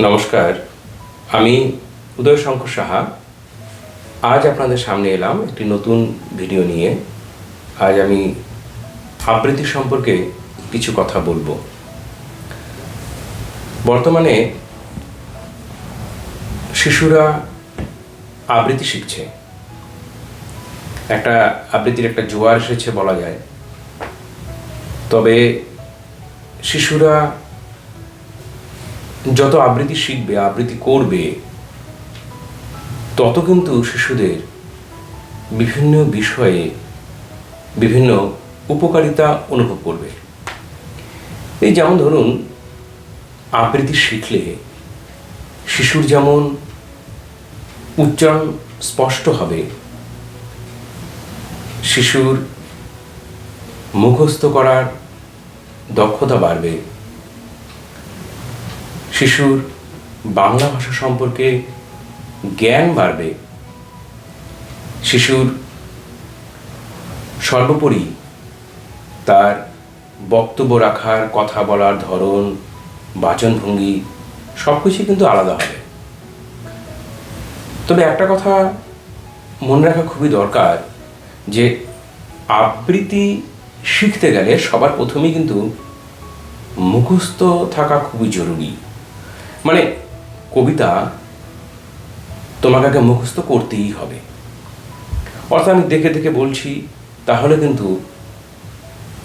নমস্কার, আমি উদয় শঙ্কর সাহা। আজ আপনাদের সামনে এলাম একটি নতুন ভিডিও নিয়ে। আজ আমি আবৃত্তি সম্পর্কে কিছু কথা বলব। বর্তমানে শিশুরা আবৃত্তি শিখছে। একটা আবৃত্তির একটা জোয়ার এসেছে বলা যায়। তবে শিশুরা যত আবৃত্তি শিখবে, আবৃত্তি করবে, তত কিন্তু শিশুদের বিভিন্ন বিষয়ে বিভিন্ন উপকারিতা অনুভব করবে। এই যেমন ধরুন, আবৃত্তি শিখলে শিশুর যেমন উচ্চারণ স্পষ্ট হবে, শিশুর মুখস্থ করার দক্ষতা বাড়বে শিশুর বাংলা ভাষা সম্পর্কে জ্ঞান বাড়বে, শিশুর সর্বোপরি তার বক্তব্য রাখার, কথা বলার ধরন, বাচনভঙ্গি সব কিছুই কিন্তু আলাদা হবে। তবে একটা কথা মনে রাখা খুবই দরকার যে, আবৃত্তি শিখতে গেলে সবার প্রথমেই কিন্তু মুখস্থ থাকা খুবই জরুরি। মানে কবিতা তোমাকে আগে মুখস্থ করতেই হবে। অর্থাৎ আমি দেখে দেখে বলছি, তাহলে কিন্তু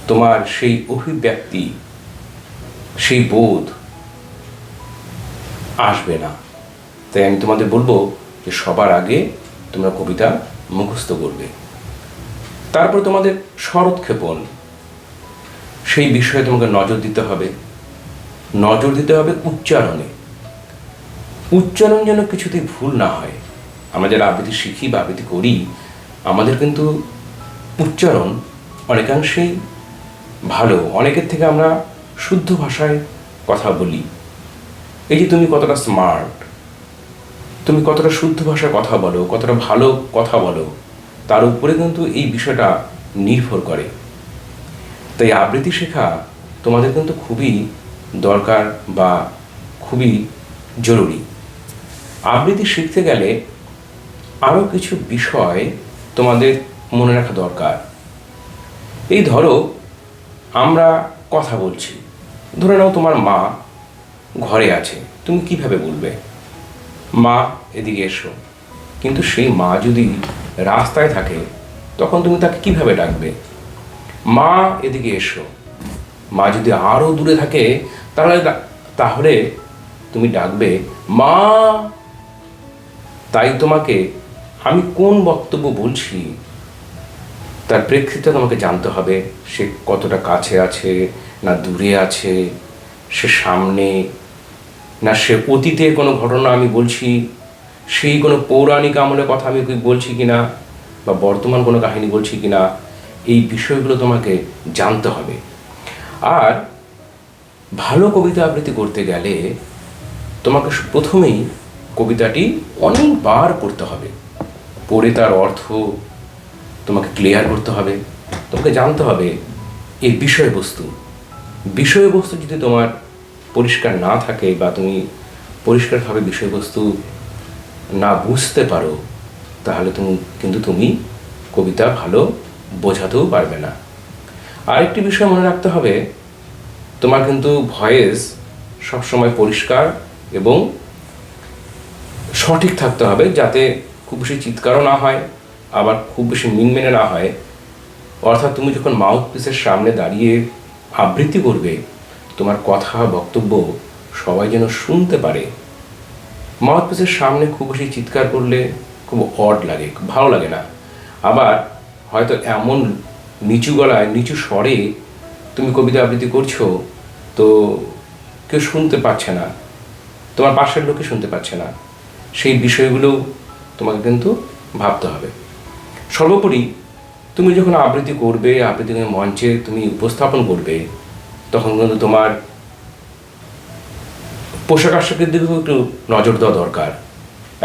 তোমার সেই অভিব্যক্তি, সেই বোধ আসবে না। তাই আমি তোমাদের বলব যে সবার আগে তোমরা কবিতা মুখস্থ করবে। তারপর তোমাদের শরৎক্ষেপণ সেই বিষয়ে তোমাকে নজর দিতে হবে। নজর দিতে হবে উচ্চারণে। উচ্চারণ যেন কিছুতেই ভুল না হয়। আমরা যারা আবৃত্তি শিখি বা আবৃত্তি করি, আমাদের কিন্তু উচ্চারণ অনেকাংশেই ভালো। অনেকের থেকে আমরা শুদ্ধ ভাষায় কথা বলি। এই যে তুমি কতটা স্মার্ট তুমি কতটা শুদ্ধ ভাষায় কথা বলো, কতটা ভালো কথা বলো, তার উপরে কিন্তু এই বিষয়টা নির্ভর করে। তাই আবৃত্তি শেখা তোমাদের কিন্তু খুবই দরকার বা খুবই জরুরি। আবৃত্তি শিখতে গেলে আরও কিছু বিষয় তোমাদের মনে রাখা দরকার। এই ধরো, আমরা কথা বলছি। ধরে নাও তোমার মা ঘরে আছে, তুমি কীভাবে বলবে? মা, এদিকে এসো। কিন্তু সেই মা যদি রাস্তায় থাকে, তখন তুমি তাকে কীভাবে ডাকবে? মা, এদিকে এসো। মা যদি আরও দূরে থাকে, তাহলে তাহলে তুমি ডাকবে, মা তাই তোমাকে আমি কোন বক্তব্য বলছি? তার প্রেক্ষিতে তোমাকে জানতে হবে সে কতটা কাছে আছে, না দূরে আছে, সে সামনে, না সে অতীতের কোনো ঘটনা আমি বলছি, সেই কোনো পৌরাণিক আমলের কথা আমি বলছি কি না বা বর্তমান কোনো কাহিনী বলছি কি না এই বিষয়গুলো তোমাকে জানতে হবে। আর ভালো কবিতা আবৃত্তি করতে গেলে তোমাকে প্রথমেই কবিতাটি অনেকবার পড়তে হবে। পড়ে তার অর্থ তোমাকে ক্লিয়ার করতে হবে, তোমাকে জানতে হবে এই বিষয়বস্তু। বিষয়বস্তু যদি তোমার পরিষ্কার না থাকে বা তুমি পরিষ্কারভাবে বিষয়বস্তু না বুঝতে পারো, তাহলে তুমি, কিন্তু তুমি কবিতা ভালো বোঝাতেও পারবে না। আরেকটি বিষয় মনে রাখতে হবে, তোমার কিন্তু ভয়েস সবসময় পরিষ্কার এবং সঠিক থাকতে হবে যাতে খুব বেশি চিৎকারও না হয়, আবার খুব বেশি মিনমেনে না হয়। অর্থাৎ তুমি যখন মাউথ পিসের সামনে দাঁড়িয়ে আবৃত্তি করবে, তোমার কথা, বক্তব্য সবাই যেন শুনতে পারে। মাউথ পিসের সামনে খুব বেশি চিৎকার করলে খুব অড লাগে, ভালো লাগে না। আবার হয়তো এমন নিচু গলায়, নিচু স্বরে তুমি কবিতা আবৃত্তি করছ, তো কেউ শুনতে পাচ্ছে না, তোমার পাশের লোকে শুনতে পাচ্ছে না। সেই বিষয়গুলো তোমাকে কিন্তু ভাবতে হবে। সর্বোপরি তুমি যখন আবৃত্তি করবে, আবৃত্তি মঞ্চে তুমি উপস্থাপন করবে, তখন কিন্তু তোমার পোশাক আশাকের দিকেও একটু নজর দেওয়া দরকার।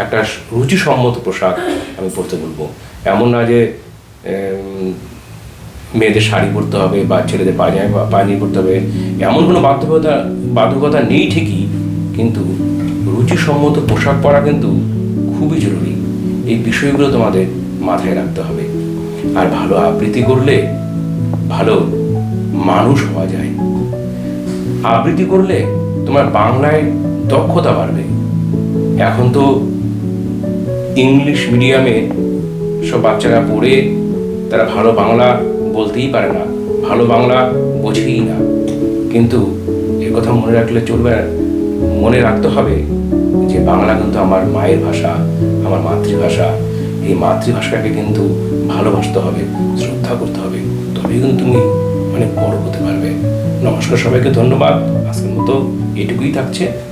একটা রুচিসম্মত পোশাক আমি পরতে বলব। এমন না যে মেয়েদের শাড়ি পরতে হবে বা ছেলেদের পায়জামা, পায়জামি পরতে হবে। এমন কোনো বাধ্যকতা বাধ্যকতা নেই ঠিকই, কিন্তু মানসম্মত পোশাক পরা কিন্তু খুবই জরুরি। এই বিষয়গুলো তোমাদের মাথায় রাখতে হবে। আর ভালো আবৃত্তি করলে ভালো মানুষ হওয়া যায়। আবৃত্তি করলে তোমার বাংলায় দক্ষতা বাড়বে। এখন তো ইংলিশ মিডিয়ামে সব বাচ্চারা পড়ে তারা ভালো বাংলা বলতেই পারে না, ভালো বাংলা বোঝেই না। কিন্তু এ কথা মনে রাখলে চলবে মনে রাখতে হবে বাংলা কিন্তু আমার মায়ের ভাষা, আমার মাতৃভাষা। এই মাতৃভাষাকে কিন্তু ভালোবাসতে হবে, শ্রদ্ধা করতে হবে। তবেই কিন্তু তুমি অনেক বড় হতে পারবে। নমস্কার সবাইকে, ধন্যবাদ। আজকের মতো এটুকুই থাকছে।